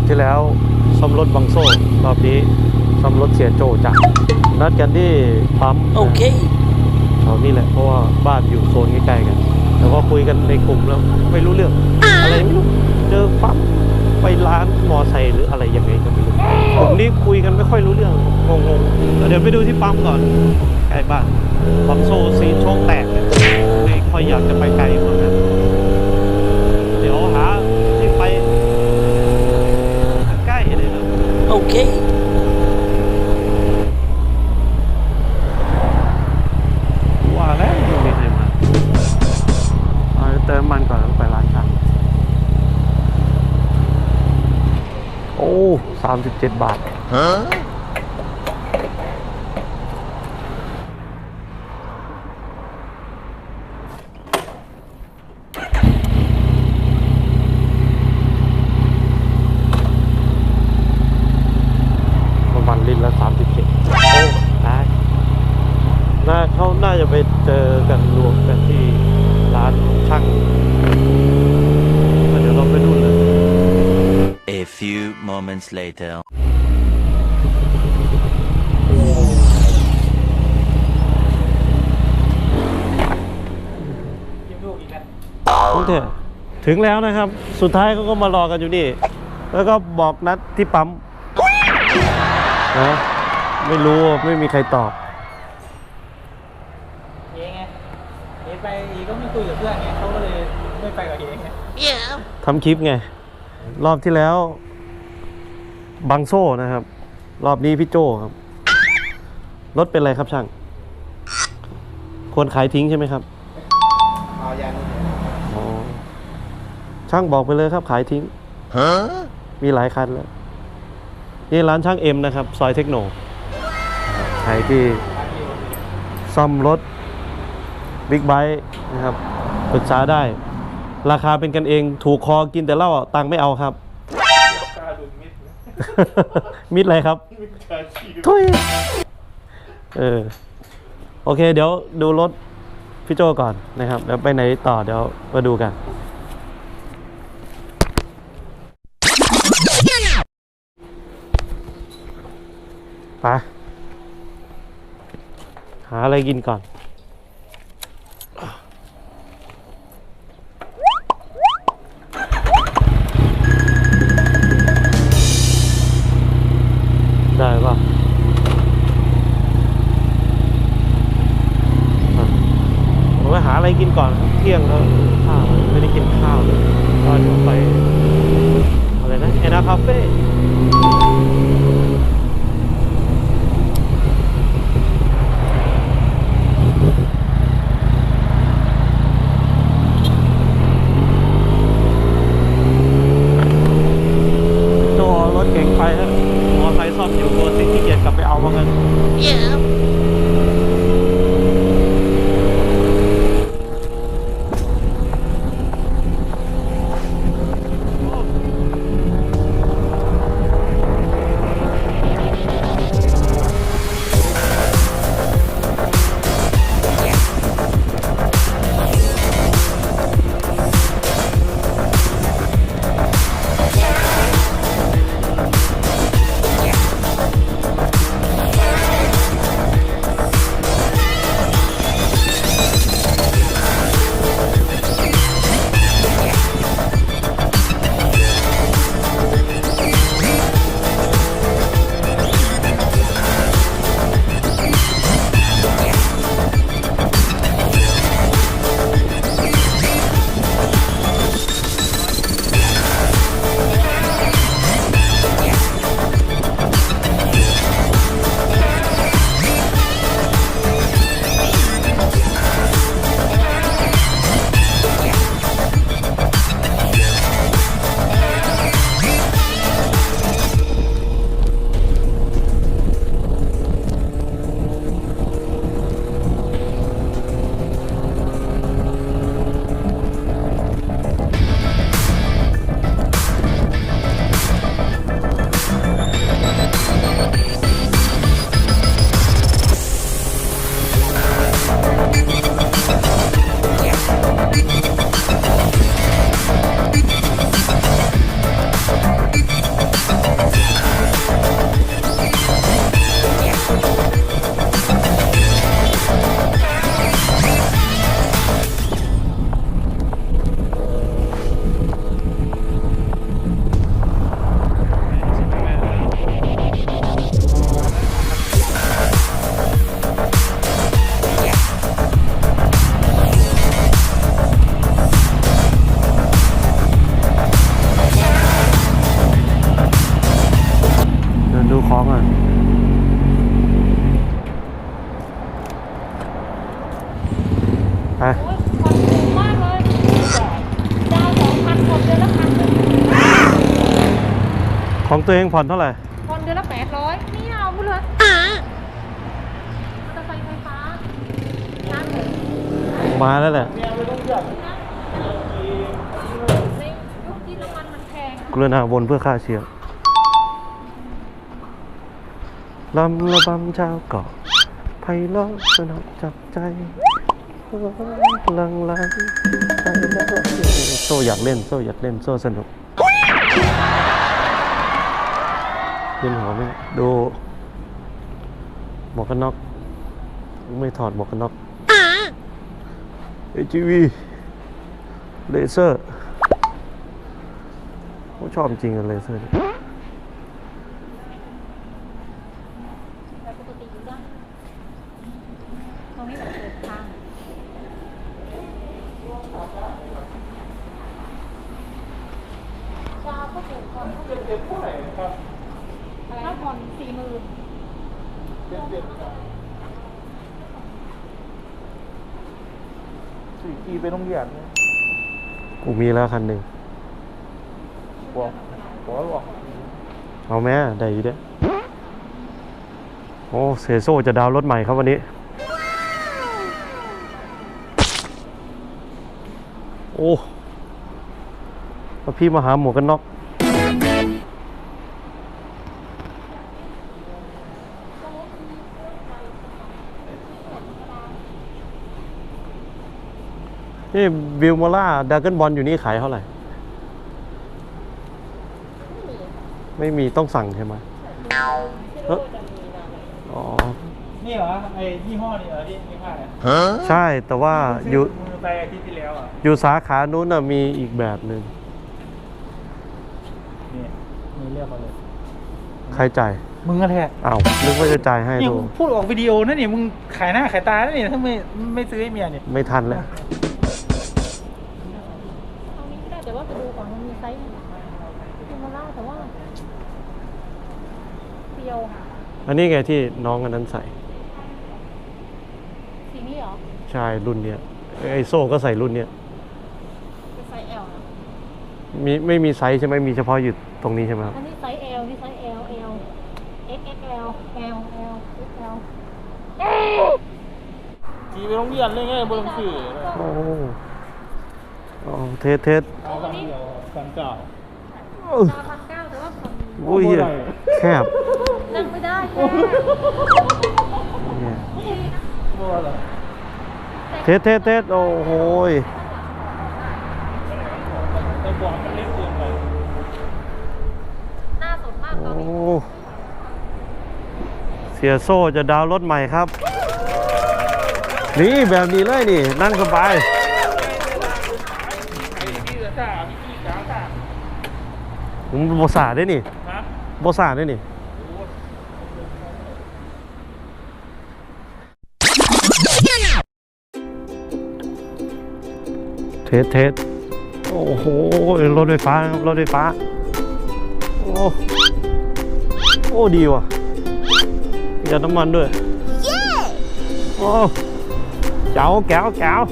อบที่แล้วซ่อมรถบังโซ่รอบนี้ซ่อมรถเสียโจจ้ะนัดกันที่ปั๊ม Okay. แถวนี้แหละเพราะว่าบ้านอยู่โซนใกล้ๆกันแต่ว่าคุยกันในกลุ่มแล้วไม่รู้เรื่อง อะไรไม่รู้เจอปั๊มไปร้านมอไซค์หรืออะไรยังไงก็ไม่รู้กลุ่มนี้คุยกันไม่ค่อยรู้เรื่องงงๆเดี๋ยวไปดูที่ปั๊มก่อนใกล้บ้านบังโซ่ซีนโชคแตกเนี่ยไม่ค่อยอยากจะไปไกลเหมือนกันเดี๋ยวหาที่ไปใกล้ๆเลยนะ Okay. ว่าแล้วยังไม่เคยมาเอาเติมมันก่อนแล้วไปร้านช่างโอ้สามสิบเจ็ดบาทประมาณลิตรละสามสิบเจ็ดโอ้ได้น่าเขาน่า จะไปเจอกันรวมกันที่ร้านช่างเดี๋ยวเราไปดูเลย A few moments later. โอเคถึงแล้วนะครับ สุดท้ายเขาก็มารอกันอยู่นี่ แล้วก็บอกนัดที่ปั๊มนะไม่รู้ไม่มีใครตอบ เองไงเองไปเองก็ไม่คุยกับเพื่อนไงเขาก็เลยไม่ไปกับเองไง ทำคลิปไง รอบที่แล้วบังโซ่นะครับ รอบนี้พี่โจครับ รถเป็นไรครับช่าง ควรขายทิ้งใช่ไหมครับเอาอย่างอ๋อช่างบอกไปเลยครับขายทิ้ง มีหลายคันแล้ว นี่ร้านช่างเอ็มนะครับ ซอยเทคโน ใครที่ซ่อมรถบิ๊กไบค์นะครับปรึกษาได้ ราคาเป็นกันเองถูกคอกินแต่เหล้าตังค์ไม่เอาครับมิดอะไรครับทุยเออ โอเค เดี๋ยวดูรถพี่โจก่อนนะครับเดี๋ยวไปไหนต่อเดี๋ยวมาดูกัน ไป หาอะไรกินก่อน ข้าวไม่ได้กินข้าวเลยก็เดี๋ยวไปอะไรนะแอนนาคาเฟ่โจเอารถเก๋งไปฮะมอไซค์ซ่อมอยู่ตัวสิขี้เกียจกลับไปเอามากันโนึ่งของตัวเองผ่อนเท่าไหร่ผ่อนเดือนละแปดร้อยไม่เอาพูดเลยมอเตอร์ไซค์ไฟฟ้าน้ำเลยมาแล้วแหละในยุคที่น้ำมันมันแพงกรุณาวนเพื่อฆ่าเชื้อลำระบำเจ้าเกาะไพเราะสนับจับใจ ลังลใจแล้วโซ่อยากเล่น โซ่อยากเล่น โซ่สนุกยินหัวไหมดูหมวกกันน็อก ไม่ถอดหมวกกันน็อกเอจีวีเลเซอร์ผมชอบจริงอะเลเซอร์เนี่ย แต่ปกติอยู่ด้านตรงนี้แบบเปิดทางดาวก็ เปิดก่อนเขาเปิดเจ็บเท่าไหร่ครับอะไรนะผ่อนสี่หมื่นเจ็บเจ็บสี่กีไปโรงเรียนเนี่ยกูมีแล้วคันหนึ่งหัวหัวหลวกเอาแม่ได้อยู่เด้อโอ้เซโซจะดาวน์รถใหม่ครับวันนี้ โอ้แล้วพี่มาหาหมวกกันน็อก นี่วิลมาล่าดากเกิลบอลอยู่นี่ขายเท่าไหร่ ไม่มีต้องสั่งใช่ไหมเอ้ออ๋อ นี่เหรอไอ้ยี่ห้อนี่เหรอที่มีผ้าเนี่ยใช่แต่ว่าอยู่มือไปอาทิตย์ที่แล้วอะอยู่สาขานู้นน่ะมีอีกแบบหนึ่งนี่มีเลือกมาเลยใครจ่ายมึงก็แท้อ้าวนึกว่าจะจ่ายให้นี่ดู มึงพูดออกวิดีโอนะนี่มึงขายหน้าขายตาแล้วนี่ถ้าไม่ไม่ซื้อให้เมียเนี่ย ไม่ทันแล้วตรงนี้ก็ได้ แต่ว่าไปดูก่อนมันมีไซส์มีมาล่าแต่ว่าเปรียวอันนี้ไงที่น้องอันนั้นใส่ สีนี้เหรอ ใช่รุ่นเนี้ยไอโซ่ก็ใส่รุ่นเนี้ยเป็นไซส์ L นะมีไม่มีไซส์ใช่ไหมมีเฉพาะอยู่ตรงนี้ใช่ไหมครับอันนี้ไซส์ L นี่ไซส์ L L XXL L L XL กีไปโรงเรียนเลยไงบนหนังสือ โอ้ อ๋อเทสเทสเอาคำเดียวกันเก่าเอ้ยดาวพันเก้าแต่ว่าผ่อนอุ้ยเหี้ยแคบนั่งไม่ได้แค่เนี่ยบัวเหรอเทสเทสเทสโอ้โหยแต่บอลมันเล็กเกินไปหน้าสดมากตอนโอ้นี้เสียโซ่จะดาวน์รถใหม่ครับ นี่แบบนี้เลยนี่นั่งสบาย ไอ้พี่เสือสาพี่พี่สาวสา ผมโบสาได้นี่ฮะโบสาได้นี่เทสเทสโอ้โหรถไฟฟ้าครับรถไฟฟ้า โอ้โอ้ดีว่ะประหยัดน้ำมันด้วยโอ้เจ๋วแก้วแก้ว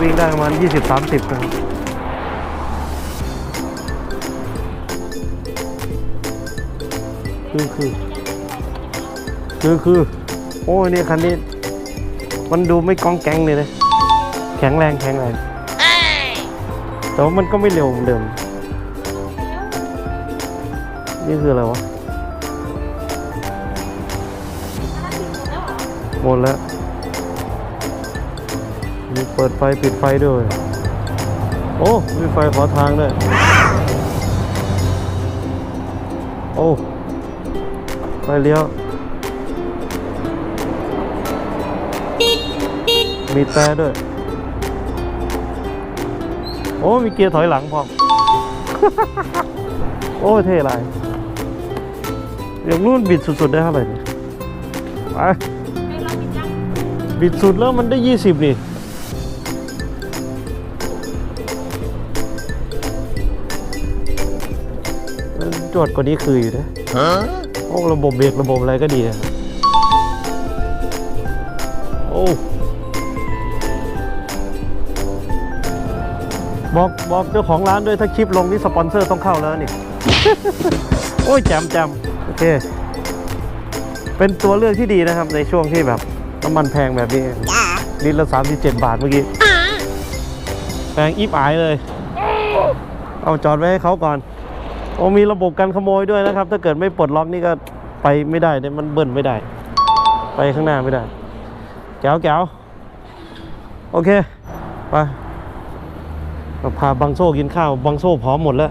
วิ่งได้ประมาณ 20-30นะครับคือคือคือคือ โอ้ยนี่คันนี้ มันดูไม่กองแกงเลยนะแข็งแรงแข็งแรงแต่ว่ามันก็ไม่เร็วเหมือนเดิม นี่คืออะไรวะ หมดแล้ว มีเปิดไฟปิดไฟด้วย โอ้มีไฟขอทางด้วยโอ้ไฟเลี้ยว มีแต่ด้วย โอ้ มีเกียร์ถอยหลังพร้อมโอ้เท่ไรอย่างรุ่นบิดสุดๆได้เท่าไหร่เนี่ยไปให้เราปิดยังบิดสุดแล้วมันได้ยี่สิบนี่ จวดกว่านี้คืออยู่นะโอ้ระบบเบรกระบบอะไรก็ดีนะครับโอ้บอกบอกเจ้าของร้านด้วยถ้าคลิปลงนี่สปอนเซอร์ต้องเข้าแล้วนี่ โอ้ยแจมแจมโอเค เป็นตัวเลือกที่ดีนะครับในช่วงที่แบบน้ำมันแพงแบบนี้ลิตรละ37บาทเมื่อกี้แพงอิบอายเลย เอาจอดไว้ให้เขาก่อน โอ้มีระบบการขโมยด้วยนะครับ ถ้าเกิดไม่ปลดล็อกนี่ก็ไปไม่ได้เนี่ยมันเบิ้ลไม่ได้ ไปข้างหน้าไม่ได้แก้วแก้วโอเคไปเราพาบังโซ่กินข้าวบังโซ่พร้อมหมดแล้ว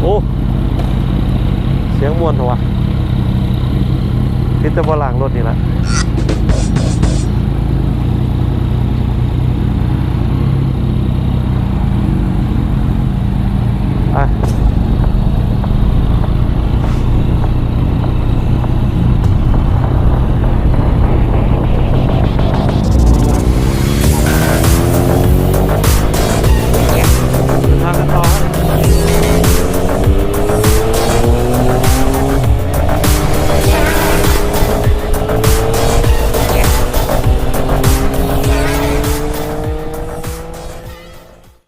โอ้เสียงมวนเหรอวะพิจารณาหลังรถนี่แหละ